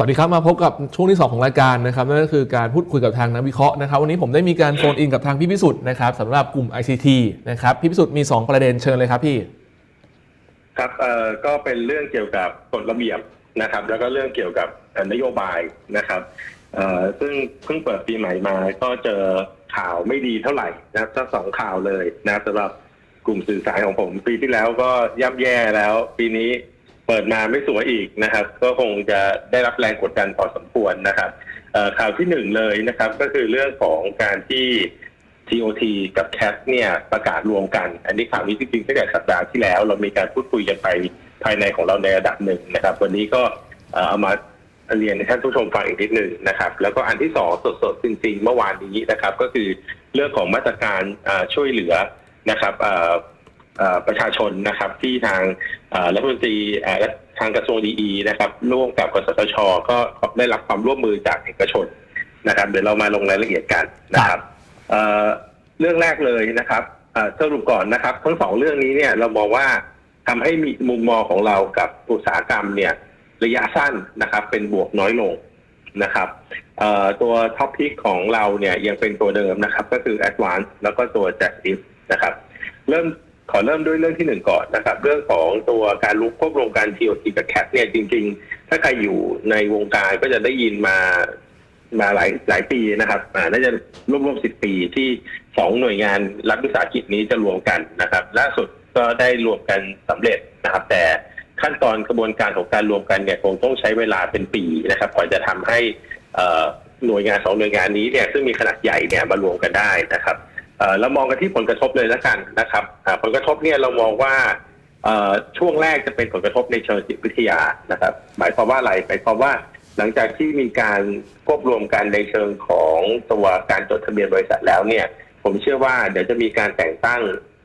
สวัสดีครับมาพบกับช่วงที่ 2 ของรายการนะครับนั่นก็คือการพูดคุยกับทางนักวิเคราะห์นะครับวันนี้ผมได้มีการโฟนอินกับทางพี่พิสุทธิ์นะครับสำหรับกลุ่ม ICT นะครับพี่พิสุทธิ์มี 2 ประเด็นเชิญเลยครับพี่ครับเอ่อก็เป็นเรื่องเกี่ยวกับกฎระเบียบนะครับ แล้วก็เรื่องเกี่ยวกับนโยบายนะครับเอ่อซึ่งเพิ่งเปิดปีใหม่มา ก็เจอข่าวไม่ดีเท่าไหร่นะครับทั้งสองข่าวเลยนะสำหรับกลุ่มสื่อสารของผม ปีที่แล้วก็ย่ำแย่แล้วปีนี้ เปิดมาไม่สวยอีกนะครับ ก็คงจะได้รับแรงกดดันพอสมควรนะครับข่าวที่หนึ่งเลยนะครับก็คือเรื่องของการที่ TOT กับ CAT เนี่ยประกาศรวมกัน อันนี้ข่าวนี้จริงๆตั้งแต่สัปดาห์ที่แล้ว เรามีการพูดคุยกันไปภายในของเราในระดับหนึ่งนะครับ วันนี้ก็เอามาเรียนให้ท่านผู้ชมฟังอีกนิดหนึ่งนะครับ แล้วก็อันที่สองสดๆจริงๆ เมื่อวานนี้นะครับ ก็คือเรื่องของมาตรการช่วยเหลือนะครับประชาชนนะครับที่ทาง รัฐมนตรีเอ่อและทางกระทรวงดีนะครับร่วมกับกสทช ก็ได้รับความร่วมมือจากเอกชนนะครับ เดี๋ยวเรามาลงรายละเอียดกันนะครับเอ่อเรื่องแรกเลยนะครับเอ่อสรุปก่อนนะครับ ทั้งสองเรื่องนี้เนี่ยเรามองว่าทำให้มีมุมมองของเรากับอุตสาหกรรมเนี่ยระยะสั้นนะครับ เป็นบวกน้อยลงนะครับเอ่อตัวท็อปพิกของเราเนี่ยยังเป็นตัวเดิมนะครับ ก็คือ Advance แล้วก็ตัว j a c k i f นะครับ เริ่ม ขอเริ่มด้วยเรื่องที่หนึ่งก่อนนะครับ เรื่องของตัวการลุกควบรวมการ TOT กับ CAT เนี่ยจริง ๆ ถ้าใครอยู่ในวงการก็จะได้ยินมามาหลายหลายปีนะครับอ่าน่าจะร่วมร่วมสิบปีที่สองหน่วยงานรัฐวิสาหกิจนี้จะรวมกันนะครับ ล่าสุดก็ได้รวมกันสำเร็จนะครับ แต่ขั้นตอนกระบวนการของการรวมกันเนี่ยคงต้องใช้เวลาเป็นปีนะครับกว่าจะทำให้หน่วยงานสองหน่วยงานนี้เนี่ยซึ่งมีขนาดใหญ่เนี่ยมารวมกันได้นะครับ เอ่อเรามองกันที่ผลกระทบเลยแล้วกันนะครับอ่าผลกระทบเนี่ยเรามองว่าเอ่อช่วงแรกจะเป็นผลกระทบในเชิงจิตวิทยานะครับ หมายความว่าอะไรหมายความว่าหลังจากที่มีการควบรวมกันในเชิงของตัวการจดทะเบียนบริษัทแล้วเนี่ย ผมเชื่อว่าเดี๋ยวจะมีการแต่งตั้ง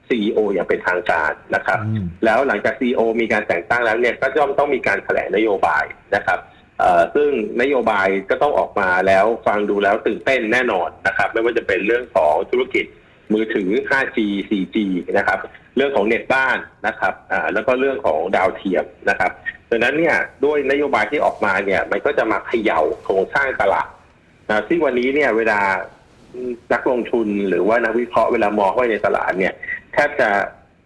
CEO อย่างเป็นทางการนะครับอืมแล้วหลังจาก CEO มีการแต่งตั้งแล้วเนี่ยก็ย่อมต้องมีการแถลงนโยบายนะครับเอ่อซึ่งนโยบายก็ต้องออกมาแล้วฟังดูแล้วตื่นเต้นแน่นอนนะครับ ไม่ว่าจะเป็นเรื่องของธุรกิจ มือถือ 5G 4G นะครับ เรื่องของเน็ตบ้านนะครับอ่าแล้วก็เรื่องของดาวเทียมนะครับดังนั้นเนี่ยด้วยนโยบายที่ออกมาเนี่ย มันก็จะมาเขย่าโครงสร้างตลาดนะซึ่งวันนี้เนี่ยเวลานักลงทุนหรือว่านักวิเคราะห์เวลามองเข้าในตลาดเนี่ยแทบจะ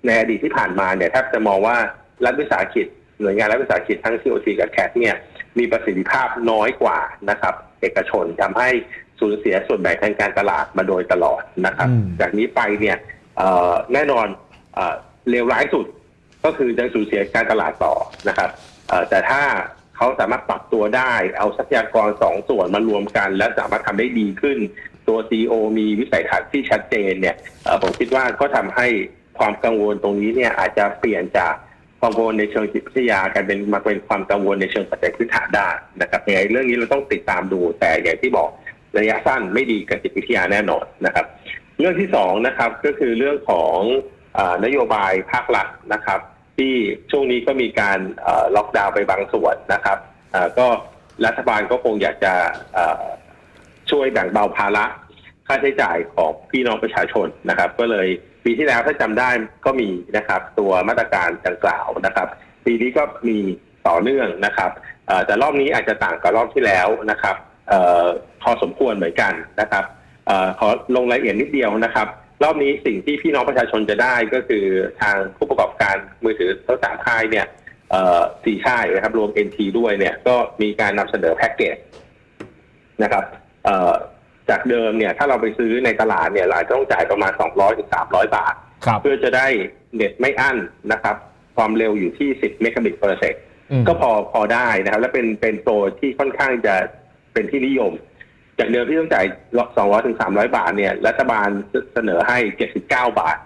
ในอดีตที่ผ่านมาเนี่ยแทบจะมองว่ารัฐวิสาหกิจหน่วยงานรัฐวิสาหกิจทั้ง COT กับ CAT เนี่ยมีประสิทธิภาพน้อยกว่านะครับ เอกชนทำให้ สูญเสียส่วนแบ่งทางการตลาดมาโดยตลอดนะครับ อืม จากนี้ไปเนี่ยเอ่อแน่นอนเอ่อเลวร้ายสุดก็คือจะสูญเสียการตลาดต่อนะครับเอ่อแต่ถ้าเขาสามารถปรับตัวได้ เอาทรัพยากรสองส่วนมารวมกัน และสามารถทำได้ดีขึ้น ตัว CEO มีวิสัยทัศน์ที่ชัดเจนเนี่ยเอ่อผมคิดว่าก็ทำให้ความกังวลตรงนี้เนี่ยอาจจะเปลี่ยนจากความกังวลในเชิงจิตวิทยากลายเป็นมาเป็นความกังวลในเชิงปัจจัยพื้นฐานได้นะครับยังไงเรื่องนี้เราต้องติดตามดูแต่อย่างที่บอก ระยะสั้นไม่ดีกับจิตวิทยาแน่นอนนะครับ เรื่องที่สองนะครับก็คือเรื่องของอนโยบายภาครัฐนะครับ ที่ช่วงนี้ก็มีการล็อกดาวน์ไปบางส่วนนะครับก็รัฐบาลก็คงอยากจะช่วยแบ่งเบาภาระค่าใช้จ่ายของพี่น้องประชาชนนะครับ ก็เลยปีที่แล้วถ้าจำได้ก็มีนะครับ ตัวมาตรการดังกล่าวนะครับ ปีนี้ก็มีต่อเนื่องนะครับแต่รอบนี้อาจจะต่างกับรอบที่แล้วนะครับ พอสมควรเหมือนกันนะครับเออขอลงรายละเอียดนิดเดียวนะครับ รอบนี้สิ่งที่พี่น้องประชาชนจะได้ก็คือทางผู้ประกอบการมือถือทั้งสามค่ายเนี่ยเอ่อสี่ค่ายนะครับรวม NT ด้วยเนี่ยก็มีการนำเสนอแพ็กเกจนะครับเอ่อจากเดิมเนี่ยถ้าเราไปซื้อในตลาดเนี่ยเราจะต้องจ่ายประมาณ 200ถึง300 บาทครับเพื่อจะได้เน็ตไม่อั้นนะครับ ความเร็วอยู่ที่ 10 เมกะบิต per second อืมก็พอพอได้นะครับ และเป็นเป็นตัวที่ค่อนข้างจะ เป็นที่นิยม จากเดิมที่ต้องจ่าย 200ถึง300 บาทเนี่ย รัฐบาลเสนอให้ 79 บาท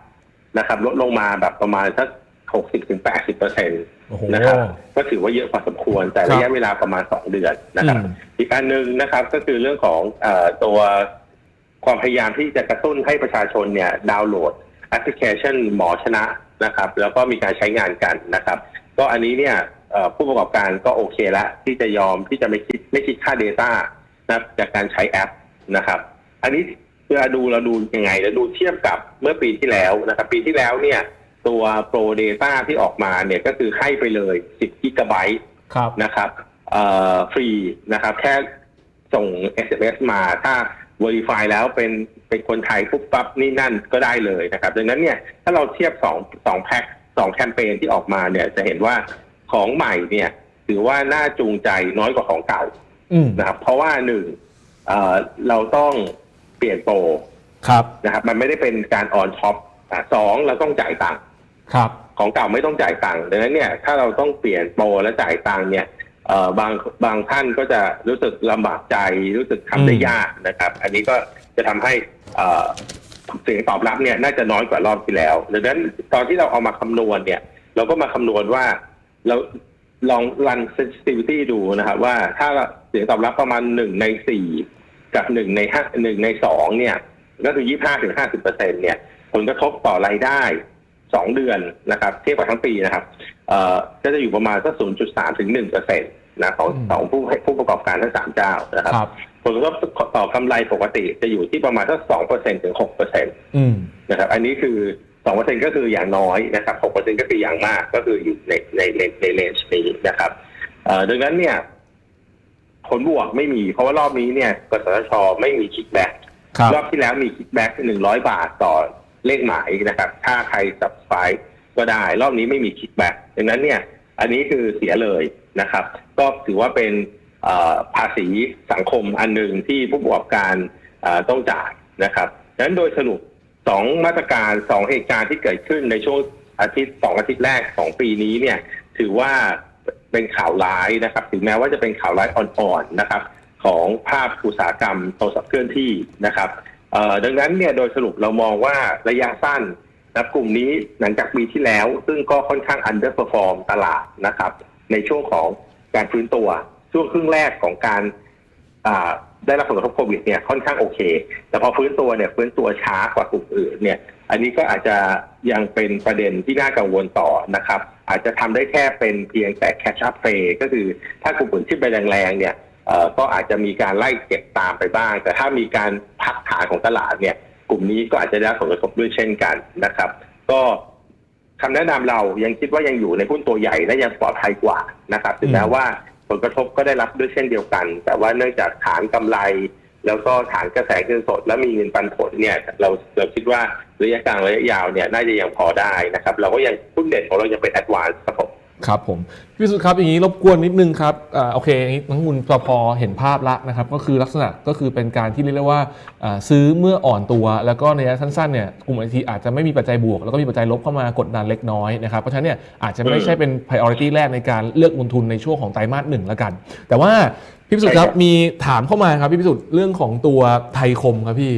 นะครับ ลดลงมาแบบประมาณสัก 60ถึง80เปอร์เซ็นต์โอ้โหนะครับ ก็ถือว่าเยอะพอสมควร แต่ครับระยะเวลาประมาณ 2 เดือนนะครับอืมอีกอันหนึ่งนะครับก็คือเรื่องของเออตัวความพยายามที่จะกระตุ้นให้ประชาชนเนี่ยดาวน์โหลดแอปพลิเคชันหมอชนะนะครับ แล้วก็มีการใช้งานกันนะครับ ก็อันนี้เนี่ยเอ่อ ผู้ประกอบการก็โอเคแล้วที่จะยอมที่จะไม่คิดไม่คิดค่า Data นะครับจากการใช้แอปนะครับ อันนี้เวลาดูเราดูยังไงเราดูเทียบกับเมื่อปีที่แล้วนะครับ ปีที่แล้วเนี่ยตัว Pro Data ที่ออกมาเนี่ยก็คือให้ไปเลย 10กิกะไบต์ครับนะครับเอ่อฟรีนะครับ แค่ส่ง SMS มาถ้า Verify แล้วเป็นเป็นคนไทยปุ๊บปั๊บนี่นั่นก็ได้เลยนะครับ ดังนั้นเนี่ยถ้าเราเทียบสองสองแพ็คสองแคมเปญที่ออกมาเนี่ยจะเห็นว่า ของใหม่เนี่ย ถือว่าน่าจูงใจน้อยกว่าของเก่าอืมนะครับ เพราะว่าหนึ่งเอ่อเราต้องเปลี่ยนโปรครับนะครับ มันไม่ได้เป็นการออนท็อปอะสองเราต้องจ่ายตังค์ครับ ของเก่าไม่ต้องจ่ายตังค์ดังนั้นเนี่ยถ้าเราต้องเปลี่ยนโปรและจ่ายตังค์เนี่ยเอ่อบางบางท่านก็จะรู้สึกลำบากใจรู้สึกทำได้อืม ยากนะครับ อันนี้ก็จะทำให้เอ่อเสียงตอบรับเนี่ยน่าจะน้อยกว่ารอบที่แล้วดังนั้นตอนที่เราเอามาคำนวณเนี่ย เราก็มาคำนวณว่า เราลองรัน sensitivity ดูนะครับ ว่าถ้าเสียงตอบรับประมาณหนึ่งในสี่กับหนึ่งในห้าหนึ่งในสองเนี่ย ก็คือยี่ห้าถึงห้าสิบเปอร์เซ็นเนี่ย ผลกระทบต่อรายได้สองเดือนนะครับ เทียบกับทั้งปีนะครับ เอ่อก็จะอยู่ประมาณสักศูนย์จุดสามถึงหนึ่งเปอร์เซ็นต์นะของอืมของผู้ให้ผู้ประกอบการทั้งสามเจ้านะครับครับ ผลกระทบต่อกำไรปกติจะอยู่ที่ประมาณสักสองเปอร์เซ็นถึงหกเปอร์เซ็นต์อืมนะครับ อันนี้คือ สองเปอร์เซ็นก็คืออย่างน้อยนะครับหกเปอร์เซ็นก็คืออย่างมากก็คืออยู่ในในในในเลนจ์นี้นะครับเอ่อดังนั้นเนี่ย ผลบวกไม่มี เพราะว่ารอบนี้เนี่ยกสทชไม่มีคิกแบ็กครับรอบที่แล้วมีคิกแบ็กหนึ่งร้อยบาทต่อเลขหมายนะครับ ถ้าใคร subscribe ก็ได้ รอบนี้ไม่มีคิกแบ็กดังนั้นเนี่ย อันนี้คือเสียเลยนะครับ ก็ถือว่าเป็นเอ่อภาษีสังคมอันหนึ่งที่ผู้ประกอบการเอ่อต้องจ่ายนะครับดังนั้นโดยสรุป สองมาตรการสองเหตุการณ์ที่เกิดขึ้นในช่วงอาทิตย์สองอาทิตย์แรกของปีนี้เนี่ย ถือว่าเป็นข่าวร้ายนะครับ ถึงแม้ว่าจะเป็นข่าวร้ายอ่อนๆนะครับ ของภาพอุตสาหกรรมโทรศัพท์เคลื่อนที่นะครับดังนั้นเนี่ยโดยสรุปเรามองว่าระยะสั้นนะกลุ่มนี้หลังจากปีที่แล้ว ซึ่งก็ค่อนข้าง underperform ตลาดนะครับ ในช่วงของการฟื้นตัว ช่วงครึ่งแรกของการ ได้รับผลกระทบโควิดเนี่ยค่อนข้างโอเค แต่พอฟื้นตัวเนี่ยฟื้นตัวช้ากว่ากลุ่มอื่นเนี่ย อันนี้ก็อาจจะยังเป็นประเด็นที่น่ากังวลต่อนะครับ อาจจะทำได้แค่เป็นเพียงแต่ catch up play ก็คือถ้ากลุ่มอื่นที่ไปแรงๆเนี่ยก็อาจจะมีการไล่เก็บตามไปบ้าง แต่ถ้ามีการพักฐานของตลาดเนี่ย กลุ่มนี้ก็อาจจะได้ผลกระทบด้วยเช่นกันนะครับ ก็คำแนะนำเรายังคิดว่ายังอยู่ในหุ้นตัวใหญ่และยังปลอดภัยกว่านะครับถึงแม้ว่า ผลกระทบก็ได้รับด้วยเช่นเดียวกัน แต่ว่าเนื่องจากฐานกำไร แล้วก็ฐานกระแสเงินสด และมีเงินปันผลเนี่ยเราเราคิดว่าระยะกลางระยะยาวเนี่ยน่าจะยังพอได้นะครับ เราก็ยังหุ้นเด่นของเรายังเป็นแอดวานซ์ครับผม ครับผมพี่สุดครับอย่างนี้รบกวนนิดนึงครับอ่าโอเคอย่างนี้นักลงทุนพอพอเห็นภาพละนะครับก็คือลักษณะก็คือเป็นการที่เรียกได้ว่าอ่าซื้อเมื่ออ่อนตัว แล้วก็ในระยะสั้นๆเนี่ยกลุ่มไอทีอาจจะไม่มีปัจจัยบวก แล้วก็มีปัจจัยลบเข้ามากดดันเล็กน้อยนะครับเพราะฉะนั้นเนี่ยอาจจะไม่ใช่เป็น priority แรกในการเลือกลงทุนในช่วงของไตรมาสหนึ่งแล้วกัน แต่ว่าพี่พิสุทธิ์ครับใช่ครับมีถามเข้ามาครับพี่พิสุทธิ์เรื่องของตัวไทยคมครับพี่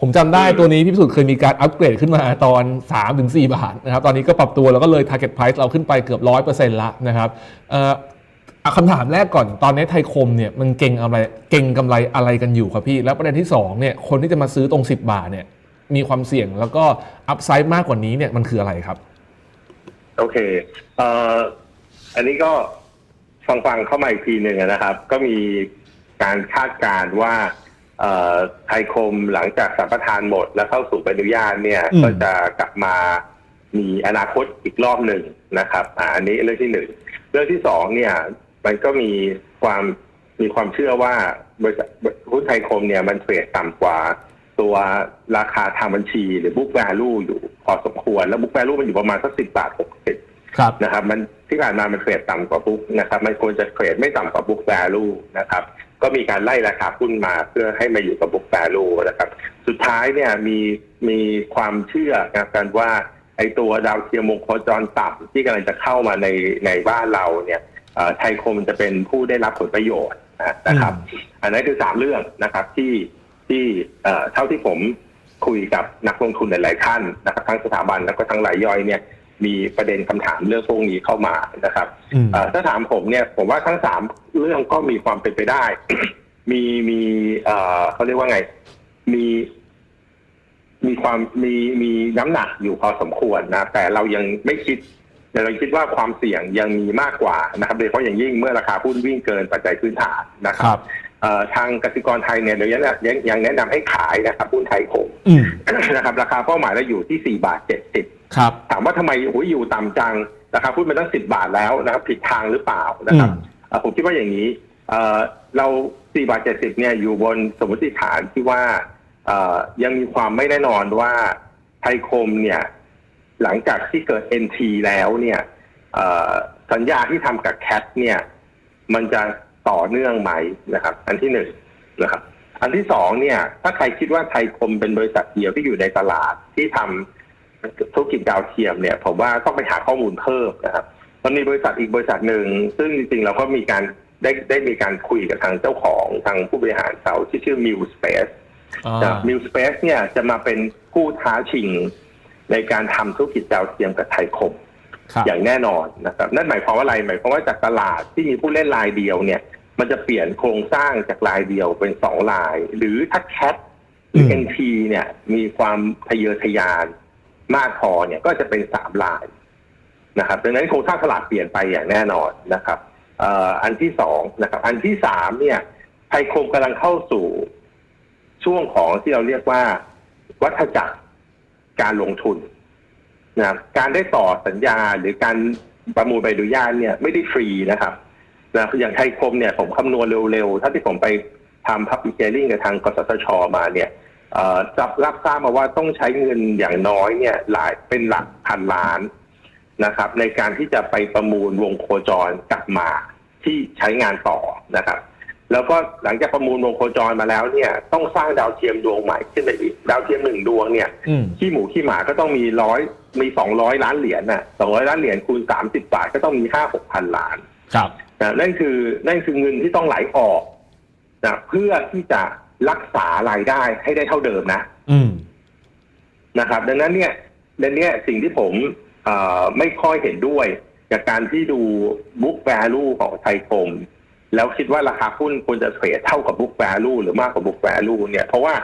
ผมจำได้ตัวนี้พี่พิสุทธิ์เคยมีการอัปเกรดขึ้นมาตอน 3-4 บาทนะครับ ตอนนี้ก็ปรับตัวแล้วก็เลย target price เราขึ้นไปเกือบ 100%ละนะครับเอ่อเอาคำถามแรกก่อนตอนนี้ไทยคมเนี่ยมันเก่งอะไรเก่งกำไรอะไรกันอยู่ครับพี่ แล้วประเด็นที่2เนี่ยคนที่จะมาซื้อตรง 10 บาทเนี่ยมีความเสี่ยงแล้วก็อัพไซด์มากกว่านี้เนี่ยมันคืออะไรครับ โอเคเอ่ออันนี้ก็ฟังฟังๆเข้ามาอีกทีหนึ่งนะครับ ก็มีการคาดการณ์ว่าเอ่อ ไทยคมหลังจากสัมปทานหมด แล้วเข้าสู่ใบอนุญาตเนี่ย อืม ก็จะกลับมามีอนาคตอีกรอบหนึ่งนะครับอ่าอันนี้เรื่องที่หนึ่งเรื่องที่สองเนี่ย มันก็มีความมีความเชื่อว่าบริษัทหุ้นไทยคมเนี่ยมันเทรดต่ำกว่า ตัวราคาทางบัญชีหรือ book value อยู่พอสมควร แล้ว book value มันอยู่ประมาณสักสิบบาทหกสิบ ครับ นะครับมันที่ผ่านมามันเทรดต่ำกว่าบุ๊กนะครับ มันควรจะเทรดไม่ต่ำกว่าบุ๊กแวลูนะครับ ก็มีการไล่ราคาหุ้นมาเพื่อให้มาอยู่กับบุ๊กแวลูนะครับ สุดท้ายเนี่ยมีมีความเชื่อกันว่าไอตัวดาวเทียมวงโคจรต่ำที่กำลังจะเข้ามาในในบ้านเราเนี่ยไทยคมจะเป็นผู้ได้รับผลประโยชน์นะครับ อันนั้นคือสามเรื่องนะครับที่ที่เอ่อเท่าที่ผมคุยกับนักลงทุนหลายๆท่านนะครับทั้งสถาบันแล้วก็ทั้งรายย่อยเนี่ย มีประเด็นคำถามเรื่องพวกนี้เข้ามานะครับอืมเอ่อถ้าถามผมเนี่ยผมว่าทั้งสามเรื่องก็มีความเป็นไปได้ มีมีเอ่อเขาเรียกว่าไง มี มีความมีมีน้ำหนักอยู่พอสมควรนะแต่เรายังไม่คิดแต่เราคิดว่าความเสี่ยงยังมีมากกว่านะครับโดยเฉพาะอย่างยิ่งเมื่อราคาหุ้นวิ่งเกินปัจจัยพื้นฐานนะคครัรับบเอ่อทางกสิกรไทยเนี่ยเดี๋ยวยังยังยังแนะนำให้ขายนะครับหุ้นไทยคงอืมนะครับ ราคาเป้าหมายเราอยู่ที่4บาท70 ครับ ถามว่าทำไมโอ้ยอยู่ต่ำจังราคาหุ้นมันตั้ง10บาทแล้วนะครับ ผิดทางหรือเปล่านะครับอืมเอ่อผมคิดว่าอย่างนี้เอ่อเรา4บาท70เนี่ยอยู่บนสมมติฐานที่ว่าเอ่อยังมีความไม่แน่นอนว่าไทยคมเนี่ย หลังจากที่เกิด NT แล้วเนี่ยเอ่อสัญญาที่ทำกับแคทเนี่ย มันจะต่อเนื่องไหมนะครับ อันที่หนึ่งนะครับ อันที่สองเนี่ย ถ้าใครคิดว่าไทยคมเป็นบริษัทเดียวที่อยู่ในตลาดที่ทำ ธุรกิจดาวเทียมเนี่ยผมว่าต้องไปหาข้อมูลเพิ่มนะครับมันมีบริษัทอีกบริษัทหนึ่ง ซึ่งจริงๆเราก็มีการได้ได้มีการคุยกับทางเจ้าของทางผู้บริหารเขาที่ชื่อ m i l Space อ่ามิวสเปซเนี่ยจะมาเป็นผู้ท้าชิงในการทำธุรกิจดาวเทียมกับไทยคมครับอย่างแน่นอนนะครับนั่นหมายความว่าอะไรหมายความว่าจากตลาดที่มีผู้เล่นรายเดียวเนี่ย มันจะเปลี่ยนโครงสร้างจากรายเดียวเป็นสองราย หรือถ้าแคทหรือมเอ็นทีเนี่ยมีความทะเยอทะยาน มากพอเนี่ยก็จะเป็นสามรายนะครับดังนั้นโครงสร้างตลาดเปลี่ยนไปอย่างแน่นอนนะครับอันที่สองนะครับ อันที่สามเนี่ยไทยคมกำลังเข้าสู่ช่วงของที่เราเรียกว่า วัฏจักรการลงทุนนะครับการได้ต่อสัญญาหรือการประมูลใบอนุญาตเนี่ยไม่ได้ฟรีนะครับนะอย่างไทยคมเนี่ยผมคำนวณเร็วๆถ้าที่ผมไปทำพับ l ิเ h ลิ่งกับทางกสทชมาเนี่ย จับรับทราบมาว่าต้องใช้เงินอย่างน้อยเนี่ยหลายเป็นหลักพันล้านนะครับ ในการที่จะไปประมูลวงโคจรกลับมาที่ใช้งานต่อนะครับ แล้วก็หลังจากประมูลวงโคจรมาแล้วเนี่ย ต้องสร้างดาวเทียมดวงใหม่ขึ้นไปอีกดาวเทียมหนึ่งดวงเนี่ยอืมขี้หมูขี้หมาก็ต้องมีร้อยมีสองร้อยล้านเหรียญน่ะสองร้อยล้านเหรียญคูณสามสิบบาทก็ต้องมีห้าหกพันล้านครับนะนั่นคือนั่นคือเงินที่ต้องไหลออกนะเพื่อที่จะ รักษารายได้ให้ได้เท่าเดิมนะอืมนะครับ ดังนั้นเนี่ยดังนี้สิ่งที่ผมเอ่อไม่ค่อยเห็นด้วยจากการที่ดู book value ของไทยคม แล้วคิดว่าราคาหุ้นควรจะเทรดเท่ากับ book value หรือมากกว่า book value เนี่ยเพราะว่า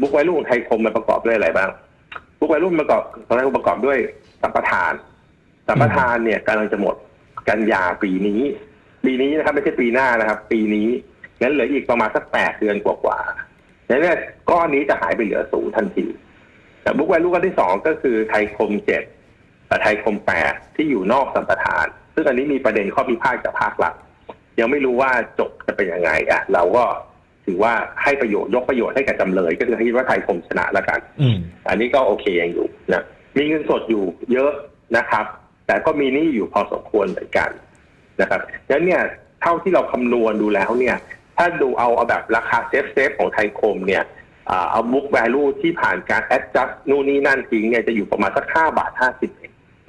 book value ของไทยคมมันประกอบด้วยอะไรบ้าง book value มันประกอบตอนแรกประกอบด้วยสัมปทาน สัมปทานเนี่ยกำลังจะหมดกันยาปีนี้ ปีนี้นะครับ ไม่ใช่ปีหน้านะครับ ปีนี้ งั้นเหลืออีกประมาณสักแปดเดือนกว่าๆงั้นเนี่ยก้อนนี้จะหายไปเหลือศูนย์ทันที แต่บุ๊กแวลูก้อนที่สองก็คือไทยคมเจ็ดกับไทยคมแปดที่อยู่นอกสัมปทาน ซึ่งอันนี้มีประเด็นข้อพิพาทจากภาครัฐยังไม่รู้ว่าจบจะเป็นยังไงอะ เราก็ถือว่าให้ประโยชน์ยกประโยชน์ให้กับจำเลย ก็คือให้คิดว่าไทยคมชนะแล้วกันอืมอันนี้ก็โอเคยังอยู่นะมีเงินสดอยู่เยอะนะครับ แต่ก็มีหนี้อยู่พอสมควรเหมือนกันนะครับดังนั้นเนี่ยเท่าที่เราคำนวณดูแล้วเนี่ย ถ้าดูเอาเอาแบบราคาเซฟเซฟของไทยคมเนี่ยอ่าเอา book value ที่ผ่านการ adjust นู่นนี่นั่นทิ้งเนี่ยจะอยู่ประมาณสักห้าบาทห้าสิบ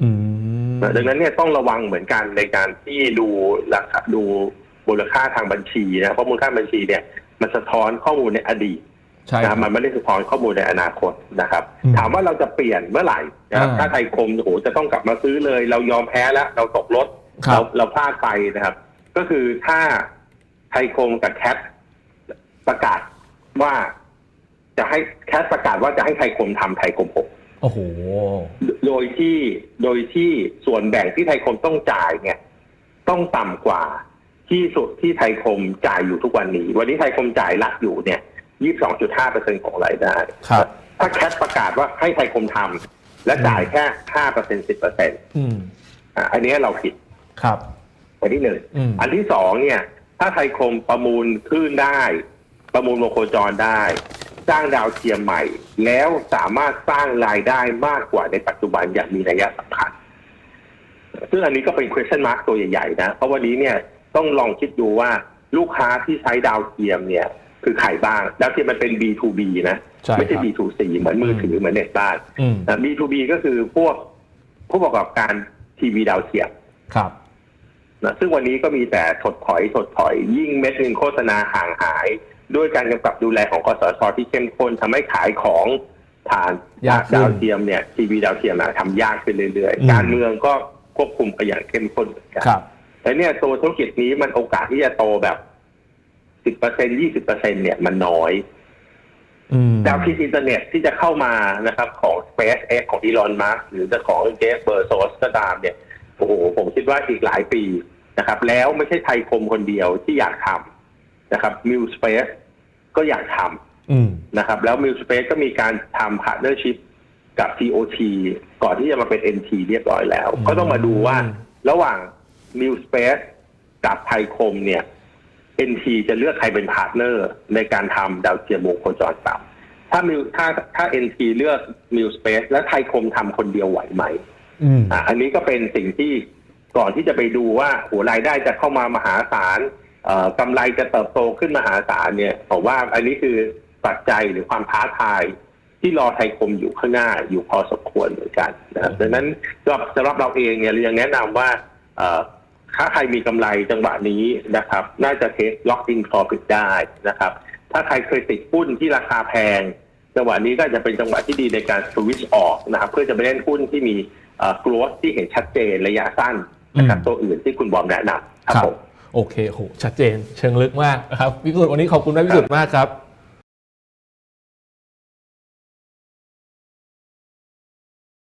อืมดังนั้นเนี่ยต้องระวังเหมือนกันในการที่ดูราคาดูมูลค่าทางบัญชีนะเพราะมูลค่าบัญชีเนี่ยมันสะท้อนข้อมูลในอดีตใช่คนะครัรับบมันไม่ได้สะท้อนข้อมูลในอนาคตนะครับอืมถามว่าเราจะเปลี่ยนเมื่อไหร่นะครับอ่าถ้าไทยคมโอ้โหจะต้องกลับมาซื้อเลย เรายอมแพ้แล้ว เราตกรถครับเราเราพลาดไปนะครับ ก็คือถ้า ไทยคมกับแคทประกาศว่าจะให้แคทประกาศว่าจะให้ไทยคมทำไทยคมหกโอ้โห โดยที่โดยที่ส่วนแบ่งที่ไทยคมต้องจ่ายเนี่ย ต้องต่ำกว่าที่สุดที่ไทยคมจ่ายอยู่ทุกวันนี้ วันนี้ไทยคมจ่ายรัฐอยู่เนี่ยยี่สิบสองจุดห้าเปอร์เซ็นของรายได้ครับถ้าแคทประกาศว่าให้ไทยคมทำและจ่ายแค่ห้าเปอร์เซ็นสิบเปอร์เซ็นต์อืมอันนี้เราผิดครับอันที่หนึ่งอืมอันที่สองเนี่ย ถ้าไทยคมประมูลคลื่นได้ ประมูลวงโคจรได้ สร้างดาวเทียมใหม่ แล้วสามารถสร้างรายได้มากกว่าในปัจจุบันอย่างมีนัยสำคัญ ซึ่งอันนี้ก็เป็น question mark ตัวใหญ่ๆนะ เพราะวันนี้เนี่ยต้องลองคิดดูว่าลูกค้าที่ใช้ดาวเทียมเนี่ย คือใครบ้าง ดาวเทียมมันเป็น B2B นะใช่ไม่ใช่ครับ B2C เหมือนมือถือเหมือนเน็ตบ้านอืมนะ B2B ก็คือพวกผู้ประกอบการทีวีดาวเทียมครับ นะซึ่งวันนี้ก็มีแต่ถดถอยถดถอยยิ่งเม็ดเงินโฆษณาห่างหาย ด้วยการกำกับดูแลของกสทที่เข้มข้นทำให้ขายของผ่านยากขึ้นดาวเทียมเนี่ยทีวีดาวเทียมนะทำยากขึ้นเรื่อยอืมๆการเมืองก็ควบคุมไปอย่างเข้มข้นเหมือนกันครับแต่เนี่ยตัวธุรกิจนี้มันโอกาสที่จะโตแบบสิบเปอร์เซ็นยี่สิบเปอร์เซ็นเนี่ยมันน้อยอืมดาวคิดอินเทอร์เน็ตที่จะเข้ามานะครับ ของ SpaceX ของอีลอนมัสหรือจะของเจฟเบอร์โซสก็ตามเนี่ยโอ้โหผมคิดว่าอีกหลายปี นะครับ แล้วไม่ใช่ไทยคมคนเดียวที่อยากทำนะครับมิวสเปซก็อยากทำอืมนะครับ แล้ว m i l Space ก็มีการทำ partnership กับ TOT ก่อนที่จะมาเป็น NT เรียบร้อยแล้วอืมก็ต้องมาดูว่าระหว่าง m i l Space กับไทยคมเนี่ย NT จะเลือกใครเป็นพาร์ทเนอร์ ในการทำดาวเทียมวงโคจรต่ำถ้า Mil ถ้าถ้า NT เลือก m i l Space และไทยคมทำคนเดียวไหวไหมอืมอะอันนี้ก็เป็นสิ่งที่ ก่อนที่จะไปดูว่าโหรายได้จะเข้ามามหาศาลเอ่อกำไรจะเติบโตขึ้นมหาศาลเนี่ยผมว่าอันนี้คือปัจจัยหรือความท้าทายที่รอไทยคมอยู่ข้างหน้าอยู่พอสมควรเหมือนกันนะครับดังนั้นสำหรับสำหรับเราเองเนี่ยเรายังแนะนำว่าเอ่อถ้าใครมีกำไรจังหวะนี้นะครับ น่าจะเทสล็อกอิน profit ได้นะครับ ถ้าใครเคยติดหุ้นที่ราคาแพง จังหวะนี้ก็จะเป็นจังหวะที่ดีในการสวิตช์ออกนะครับ เพื่อจะไปเล่นหุ้นที่มีเอ่อกรอที่เห็นชัดเจนระยะสั้น นะครับอืมตัวอื่นที่คุณบอมแนะนำครับผมโอเคโหชัดเจน เชิงลึกมากนะครับพี่พิสุทธิ์วันนี้ขอบคุณมากพี่พิสุทธิ์มากครับ